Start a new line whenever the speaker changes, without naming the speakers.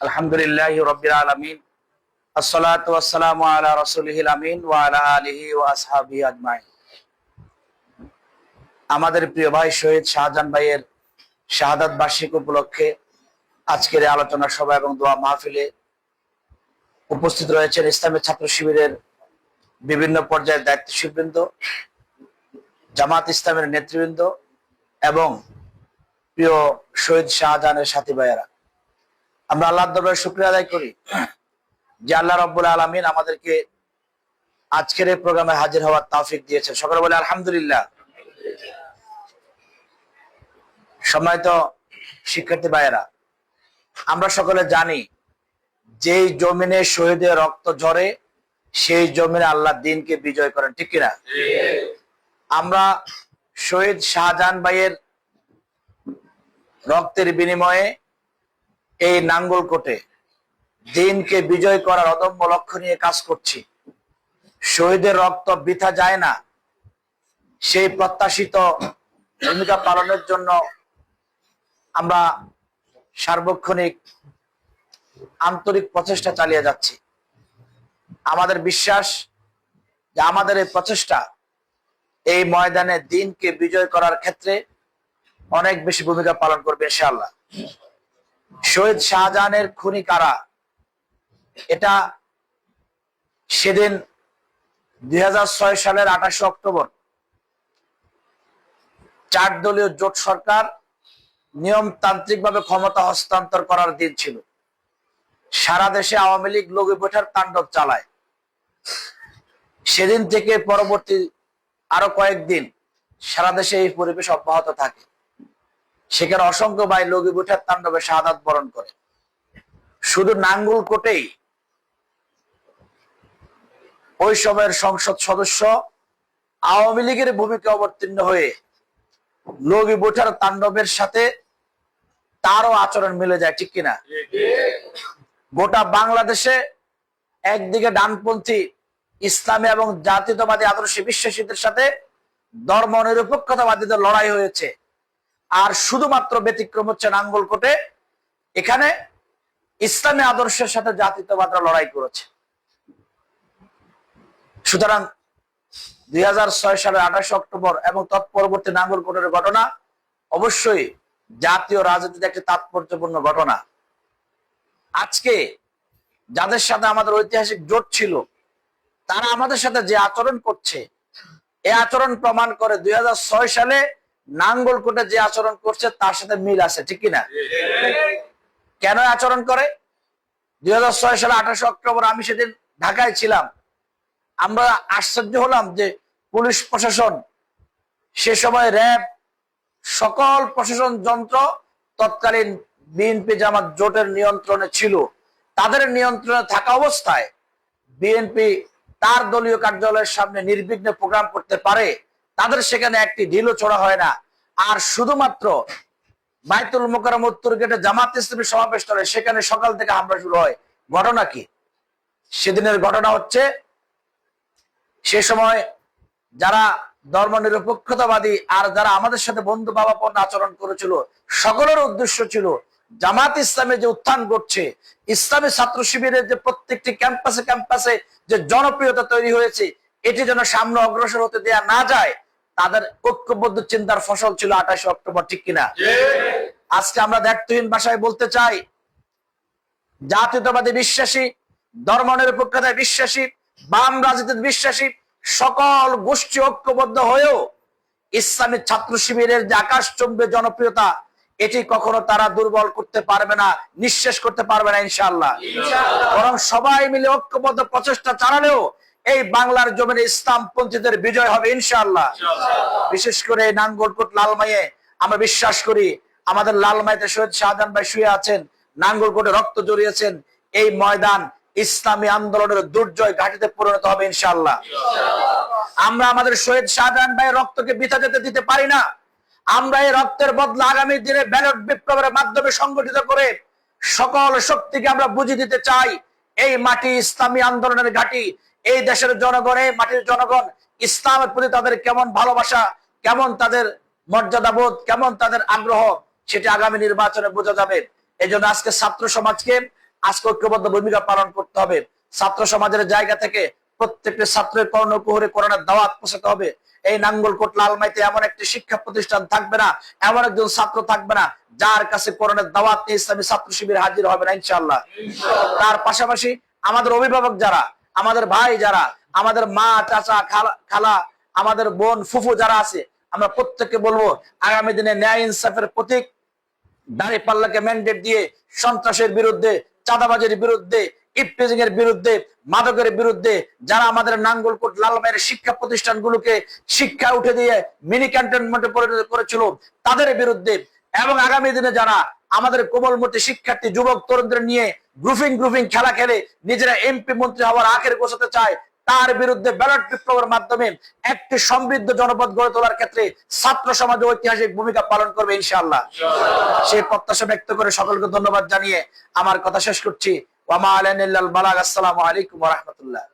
আলহামদুলিল্লাহ রবিল আলমিন। আলা আমিন আলা আমাদের প্রিয় ভাই শহীদ শাহজাহান ভাইয়ের শাহাদাত বার্ষিক উপলক্ষে আজকের আলোচনা সভা এবং দোয়া মাহফিলে উপস্থিত রয়েছেন ইসলামের ছাত্র শিবিরের বিভিন্ন পর্যায়ের দায়িত্বশীলবৃন্দ, জামাত ইসলামের নেতৃবৃন্দ এবং প্রিয় শহীদ শাহজাহানের সাথী ভাইয়েরা। আমরা আল্লাহ দরবারে শুক্রিয়া আদায় করি যে আল্লাহ রব্বুল আলমিন আমাদেরকে আজকের এই প্রোগ্রামে হাজির হওয়ার তাফিক দিয়েছেন। সকলে বলে আলহামদুলিল্লাহ। সম্মানিত শিক্ষার্থী ভাইয়েরা, আমরা সকলে জানি যেই জমিনে শহীদের রক্ত ঝরে, সেই জমিনে আল্লাহ দিনকে বিজয় করেন, ঠিক কিনা? আমরা শহীদ শাহজাহান ভাইয়ের রক্তের বিনিময়ে এই নাঙ্গলকোটে দিনকে বিজয় করার অদম্য লক্ষ্য নিয়ে কাজ করছি। শহীদের রক্ত বৃথা যায় না। সেই প্রত্যাশিত ভূমিকা পালনের জন্য আমরা সার্বক্ষণিক আন্তরিক প্রচেষ্টা চালিয়ে যাচ্ছি। আমাদের বিশ্বাস যে আমাদের এই প্রচেষ্টা এই ময়দানে দিনকে বিজয় করার ক্ষেত্রে অনেক বেশি ভূমিকা পালন করবে ইনশাআল্লাহ। শহীদ শাহজাহানের খুনি কারা? এটা সেদিন দুই হাজার ছয় সালের আঠাশে অক্টোবর। চার দলীয় জোট সরকার নিয়মতান্ত্রিকভাবে ক্ষমতা হস্তান্তর করার দিন ছিল। সারা দেশে আওয়ামী লীগ লগি বৈঠার তাণ্ডব চালায়। সেদিন থেকে পরবর্তী আরও কয়েকদিন সারা দেশে এই পরিবেশ অব্যাহত থাকে। সেখানে অসংখ্য ভাই লগি বৈঠার তাণ্ডবে শাহাদাত বরণ করে। শুধু নাঙ্গুল কোটেই ওই সময়ের সংসদ সদস্য আওয়ামী লীগের ভূমিকা অবতীর্ণ হয়ে লগি বৈঠার তাণ্ডবের সাথে তারও আচরণ মিলে যায়, ঠিক কিনা? গোটা বাংলাদেশে একদিকে ডানপন্থী ইসলামী এবং জাতীয়তাবাদী আদর্শে বিশ্বাসীদের সাথে ধর্ম নিরপেক্ষতাবাদীদের লড়াই হয়েছে। আর শুধুমাত্র ব্যতিক্রম হচ্ছে নাঙ্গলকোটে। এখানে ইসলামী আদর্শের সাথে জাতীয়তাবাদরা লড়াই করেছে। সুতরাং দুই সালের আঠাশে অক্টোবর এবং তৎপরবর্তী নাঙ্গলকোটের ঘটনা অবশ্যই জাতীয় রাজনীতিতে একটি তাৎপর্যপূর্ণ ঘটনা। আজকে যাদের সাথে আমাদের ঐতিহাসিক জোট ছিল, তারা আমাদের সাথে যে আচরণ করছে, এ আচরণ প্রমাণ করে দুই হাজার ছয় সালে নাঙ্গলকোটে যে আচরণ করছে, তার সাথে মিল আছে, ঠিক কিনা? কেন আচরণ করে? দুই সালে আঠাশে অক্টোবর আমি সেদিন ঢাকায় ছিলাম। আমরা আশ্চর্য হলাম যে পুলিশ প্রশাসন, সে সময় র্যাব, সকল প্রশাসন যন্ত্র তৎকালীন বিএনপি জামাত জোটের নিয়ন্ত্রণে ছিল, তাদের নিয়ন্ত্রণে থাকা অবস্থায় বিএনপি তার দলীয় কার্যালয়ের সামনে নির্বিঘ্নে প্রোগ্রাম করতে পারে তাদের সেখানে একটি ঢিলও ছোড়া হয় না। আর শুধুমাত্র বাইতুল মোকারম উত্তর গেটে জামাত ইসলামী সমাবেশ করে, সেখানে সকাল থেকে হামলা শুরু হয়। ঘটনা কি? সেদিনের ঘটনা হচ্ছে, সে সময় যারা ধর্ম নিরপেক্ষতাবাদী আর যারা আমাদের সাথে বন্ধু ভাবাপন্ন আচরণ করেছিল, সকলের উদ্দেশ্য ছিল জামাত ইসলামে যে উত্থান করছে ইসলামী ছাত্র শিবিরের যে প্রত্যেকটি ক্যাম্পাসে ক্যাম্পাসে যে জনপ্রিয়তা তৈরি হয়েছে, এটি যেন সামনে অগ্রসর হতে দেয়া না যায় তাদের ঐক্যবদ্ধ চিন্তার ফসল ছিল আঠাশে অক্টোবর ঠিক কিনা? আজকে আমরা দায়িত্বহীন ভাষায় বলতে চাই জাতীয়তাবাদী বিশ্বাসী ধর্ম নিরপেক্ষতায় বিশ্বাসী বাম রাজনীতির বিশ্বাসী সকল গোষ্ঠী ঐক্যবদ্ধ হয়েও ইসলামী ছাত্র শিবিরের যে আকাশচম্বে জনপ্রিয়তা এটি কখনো তারা দুর্বল করতে পারবে না নিঃশেষ করতে পারবে না ইনশাল্লাহ বরং সবাই মিলে ঐক্যবদ্ধ প্রচেষ্টা চালালেও এই বাংলার জমিনে ইসলাম পন্থীদের বিজয় হবে ইনশাল্লাহ বিশেষ করে নাঙ্গলকোট লালমাইয়ে আমরা বিশ্বাস করি আমাদের লালমাইতে শহীদ শাহজাহান ভাই শুয়ে আছেন নাঙ্গলকোটে রক্ত জড়িয়েছেন এই ময়দান ইসলামী আন্দোলনের দুর্জয় ঘাটিতে পরিণত হবে ইনশাল্লাহ আমরা আমাদের শহীদ শাহজাহান ভাই রক্তকে বিথা যেতে দিতে পারি না। আমরা এই রক্তের বদলা আগামী দিনে ব্যালট বিপ্লবের মাধ্যমে সংগঠিত করে সকল শক্তিকে আমরা বুঝিয়ে দিতে চাই। এই মাটি ইসলামী আন্দোলনের ঘাটি এই দেশের জনগণে, মাটির জনগণ, ইসলামের প্রতি তাদের কেমন ভালোবাসা, কেমন তাদের মর্যাদাবোধ, কেমন তাদের আগ্রহ, সেটা আগামী নির্বাচনে বোঝা যাবে। এই জন্য আজকে ছাত্র সমাজকে আজকে ঐক্যবদ্ধ ভূমিকা পালন করতে হবে। ছাত্র সমাজের জায়গা থেকে প্রত্যেকটি ছাত্রের কর্ণকুহরে করোনার দাওয়াত পৌঁছাতে হবে। এই নাঙ্গলকোট লালমাইতে এমন একটি শিক্ষা প্রতিষ্ঠান থাকবে না, এমন একজন ছাত্র থাকবে না, যার কাছে করোনার দাওয়াত ইসলামী ছাত্র শিবির হাজির হবে না ইনশাল্লাহ তার পাশাপাশি আমাদের অভিভাবক যারা আমাদের ভাই যারা, আমাদের মা, চাচা, খালা আমাদের বোন, ফুফু যারা আছে, আমরা প্রত্যেককে বলব, আগামী দিনে ন্যায় ইনসাফের প্রতীক, দাঁড়ি পাল্লাকে ম্যান্ডেট দিয়ে সন্ত্রাসের বিরুদ্ধে, চাঁদাবাজের বিরুদ্ধে ইপটিজিং এর বিরুদ্ধে, মাদকের বিরুদ্ধে, যারা আমাদের নাঙ্গলকোট লালমাইয়ের শিক্ষা প্রতিষ্ঠানগুলোকে শিক্ষা উঠে দিয়ে মিনি ক্যান্টনমেন্টে পরিণত করেছিল, তাদের বিরুদ্ধে, এবং আগামী দিনে যারা আমাদের কোমলমতি শিক্ষার্থী, যুবক, তরুণদের নিয়ে গ্রুপিং গ্রুপিং খেলা খেলে নিজেরা এমপি মন্ত্রী হওয়ার আখের গোছাতে চায়। তার বিরুদ্ধে ব্যালট বিপ্লবের মাধ্যমে একটি সমৃদ্ধ জনপদ গড়ে তোলার ক্ষেত্রে ছাত্র সমাজ ঐতিহাসিক ভূমিকা পালন করবে ইনশাআল্লাহ। সেই প্রত্যাশা ব্যক্ত করে সকলকে ধন্যবাদ জানিয়ে আমার কথা শেষ করছি। ওয়ামা আলাইনিল্লাল বালাগ। আসসালামু আলাইকুম রাহমাতুল্লাহ।